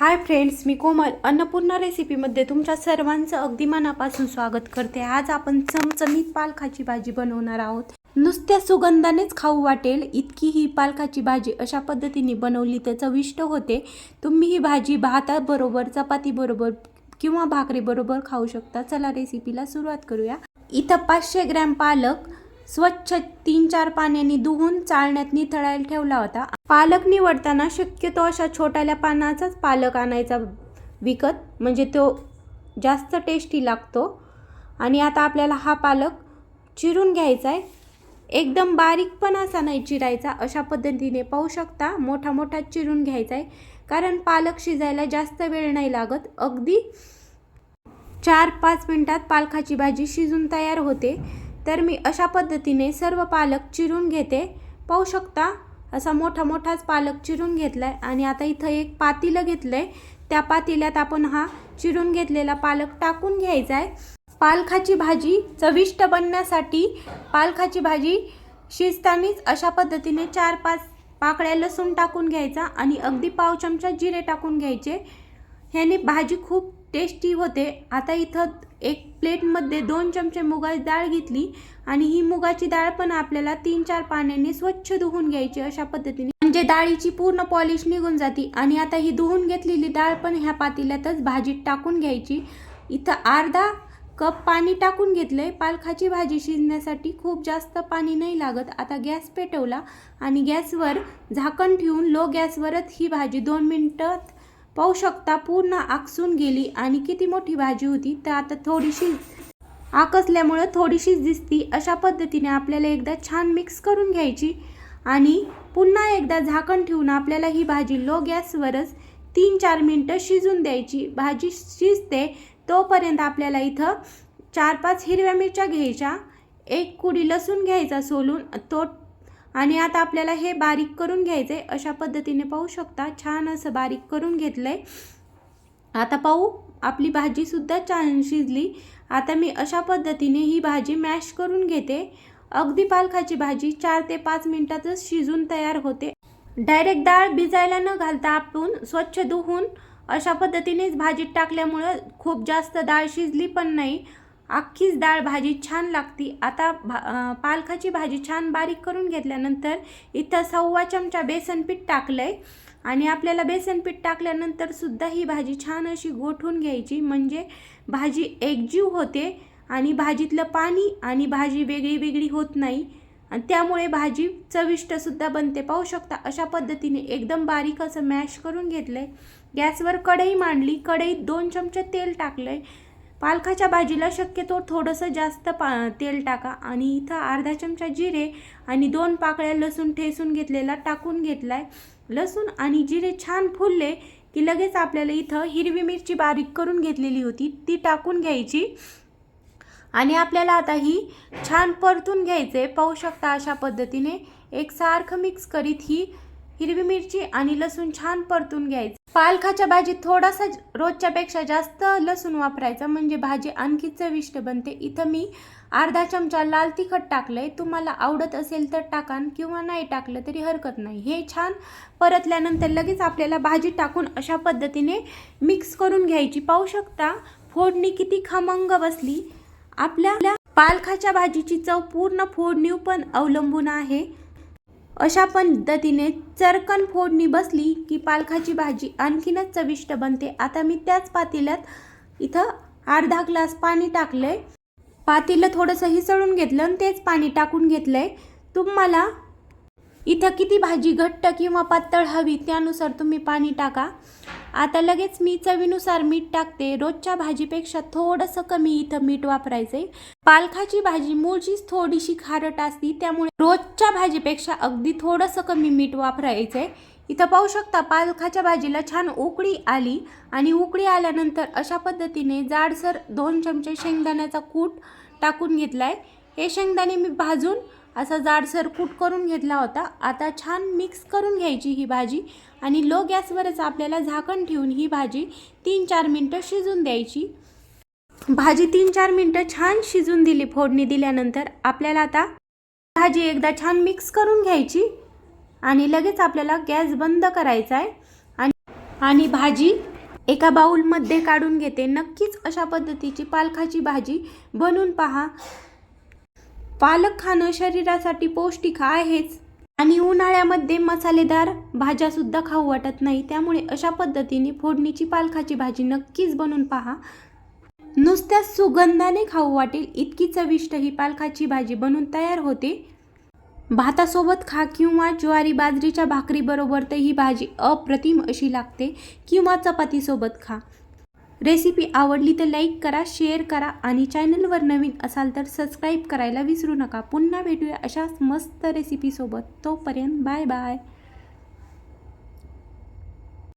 Hi friends मी कोमल. अन्नपूर्णा रेसिपीमध्ये तुमच्या सर्वांचं अगदी मनापासून स्वागत करते. आज आपण चमचमीत पालखाची भाजी बनवणार आहोत. नुसत्या सुगंधानेच खाऊ वाटेल इतकी ही पालखाची भाजी अशा पद्धतीने बनवली तर चविष्ट होते. तुम्ही ही भाजी भाताबरोबर चपातीबरोबर किंवा भाकरीबरोबर खाऊ शकता. चला रेसिपीला सुरुवात करूया. इथं पाचशे ग्रॅम पालक स्वच्छ तीन चार पाण्याने धुवून चाळण्यात निथळायला ठेवला होता. पालक निवडताना शक्यतो अशा छोट्याल्या पानाचाच पालक आणायचा विकत म्हणजे तो जास्त टेस्टी लागतो. आणि आता आपल्याला हा पालक चिरून घ्यायचा आहे. एकदम बारीक पण असा नाही चिरायचा अशा पद्धतीने पाहू शकता. मोठा मोठा चिरून घ्यायचा आहे. कारण पालक शिजायला जास्त वेळ नाही लागत. अगदी चार पाच मिनटात पालकाची भाजी शिजून तयार होते. तर मी अशा पद्धतीने सर्व पालक चिरून घेते. पाहू शकता असा मोठा मोठाच पालक चिरून घेतला आहे आणि आता इथं एक पातीलं घेतलं आहे त्या पातेल्यात आपण हा चिरून घेतलेला पालक टाकून घ्यायचा आहे पालखाची भाजी चविष्ट बनण्यासाठी पालखाची भाजी शिजतानीच अशा पद्धतीने चार पाच पाकळ्या लसूण टाकून घ्यायचा आणि अगदी पाव चमचा जिरे टाकून घ्यायचे. ह्याने भाजी खूप टेस्टी होते. आता इथं एक प्लेटमध्ये दोन चमचे मुगाची डाळ घेतली आणि ही मुगाची डाळ पण आपल्याला तीन चार पाण्याने स्वच्छ धुवून घ्यायची अशा पद्धतीने. म्हणजे डाळीची पूर्ण पॉलिश निघून जाते. आणि आता ही धुवून घेतलेली डाळ पण ह्या पातेल्यातच भाजीत टाकून घ्यायची. इथं अर्धा कप पाणी टाकून घेतलंय. पालखाची भाजी शिजण्यासाठी खूप जास्त पाणी नाही लागत. आता गॅस पेटवला आणि गॅसवर झाकण ठेवून लो गॅसवरच ही भाजी दोन मिनटात पाहू शकता पूर्ण आकसून गेली आणि किती मोठी भाजी होती तर आता थोडीशी आकसल्यामुळं थोडीशीच दिसती. अशा पद्धतीने आपल्याला एकदा छान मिक्स करून घ्यायची आणि पुन्हा एकदा झाकण ठेवून आपल्याला ही भाजी लो गॅसवरच तीन चार मिनटं शिजून द्यायची. भाजी शिजते तोपर्यंत आपल्याला इथं चार पाच हिरव्या मिरच्या घ्यायच्या एक कुडी लसूण घ्यायचा सोलून तो आणि आता आपल्याला हे बारीक करून घ्यायचं. आहे अशा पद्धतीने पाहू शकता. छान असं बारीक करून घेतलं आहे आता पाहू. आपली भाजीसुद्धा छान शिजली. आता मी अशा पद्धतीने ही भाजी मॅश करून घेते. अगदी पालखाची भाजी चार ते पाच मिनटातच शिजून तयार होते. डायरेक्ट डाळ भिजायला न घालता आपण स्वच्छ धुवून अशा पद्धतीनेच भाजीत टाकल्यामुळं खूप जास्त डाळ शिजली पण नाही. अख्खीच डाळ भाजी छान लागती. आता भा पालखाची भाजी छान बारीक करून घेतल्यानंतर इथं सव्वा चमचा बेसन पीठ टाकलं आहे आणि आपल्याला बेसन पीठ टाकल्यानंतर सुद्धा ही भाजी छान अशी गोठून घ्यायची. म्हणजे भाजी एकजीव होते आणि भाजीतलं पाणी आणि भाजी वेगळी वेगळी होत नाही. आणि त्यामुळे भाजी चविष्टसुद्धा बनते. पाहू शकता अशा पद्धतीने एकदम बारीक असं मॅश करून घेतलं आहे गॅसवर कढई मांडली. कढईत दोन चमचे तेल टाकलं आहे पालकाच्या भाजीला शक्यतो थोडंसं जास्त पा तेल टाका आणि इथं अर्धा चमचा जिरे आणि दोन पाकळ्या लसूण ठेसून घेतलेला टाकून घेतला आहे लसूण आणि जिरे छान फुलले की लगेच आपल्याला इथं हिरवी मिरची बारीक करून घेतलेली होती ती टाकून घ्यायची. आणि आपल्याला आता ही छान परतून घ्यायचे पाहू शकता अशा पद्धतीने. एक सारखं मिक्स करीत ही हिरवी मिरची आणि लसूण छान परतून घ्यायचं. पालखाच्या भाजीत थोडासा रोजच्यापेक्षा जास्त लसूण वापरायचा म्हणजे भाजी आणखी चविष्ट बनते. इथं मी अर्धा चमचा लाल तिखट टाकलंय. तुम्हाला आवडत असेल तर टाका किंवा नाही टाकलं तरी हरकत नाही. हे छान परतल्यानंतर लगेच आपल्याला भाजी टाकून अशा पद्धतीने मिक्स करून घ्यायची. पाहू शकता फोडणी किती खमंग बसली. आपल्या पालखाच्या भाजीची चव पूर्ण फोडणी पण अवलंबून आहे. अशा पद्धतीने चरकन फोडणी बसली की पालखाची भाजी आणखीनच चविष्ट बनते. आता मी त्याच पातेल्यात इथं अर्धा ग्लास पाणी टाकलंय. पातेलं थोडंसं हिसळून घेतलं आणि तेच पाणी टाकून घेतलंय. तुम्हाला इथं किती भाजी घट्ट किंवा पातळ हवी त्यानुसार तुम्ही पाणी टाका. आता लगेच मी चवीनुसार मीठ टाकते. रोजच्या भाजीपेक्षा थोडंसं कमी इथं मीठ वापरायचंय. पालखाची भाजी मूळचीच थोडीशी खारट असती त्यामुळे रोजच्या भाजीपेक्षा अगदी थोडंसं कमी मीठ वापरायचंय. इथं पाहू शकता पालखाच्या भाजीला छान उकळी आली आणि उकळी आल्यानंतर अशा पद्धतीने जाडसर दोन चमचे शेंगदाण्याचा कूट टाकून घेतलाय. हे शेंगदाणे मी भाजून असा जाडसर कूट करून घेतला होता. आता छान मिक्स करून घ्यायची ही भाजी आणि लो गॅसवरच आपल्याला झाकण ठेवून ही भाजी तीन चार मिनटं शिजून द्यायची. भाजी तीन चार मिनटं छान शिजून दिली. फोडणी दिल्यानंतर आपल्याला आता भाजी एकदा छान मिक्स करून घ्यायची आणि लगेच आपल्याला गॅस बंद करायचा आहे आणि आणि भाजी एका बाऊलमध्ये काढून घेते. नक्कीच अशा पद्धतीची पालखाची भाजी बनवून पहा. पालक खाणं शरीरासाठी पौष्टिक आहेच. आणि उन्हाळ्यामध्ये मसालेदार भाज्या सुद्धा खाऊ वाटत नाही. त्यामुळे अशा पद्धतीने फोडणीची पालकाची भाजी नक्कीच बनवून पहा. नुसत्या सुगंधाने खाऊ वाटेल इतकी चविष्ट ही पालकाची भाजी बनून तयार होते. भातासोबत खा किंवा ज्वारी बाजरीच्या भाकरीबरोबर तर ही भाजी अप्रतिम अशी लागते. किंवा चपातीसोबत खा. रेसिपी आवडली तर लाईक करा शेअर करा आणि चॅनलवर नवीन असाल तर सबस्क्राईब करायला विसरू नका. पुन्हा भेटूया अशाच मस्त रेसिपीसोबत. तोपर्यंत बाय बाय.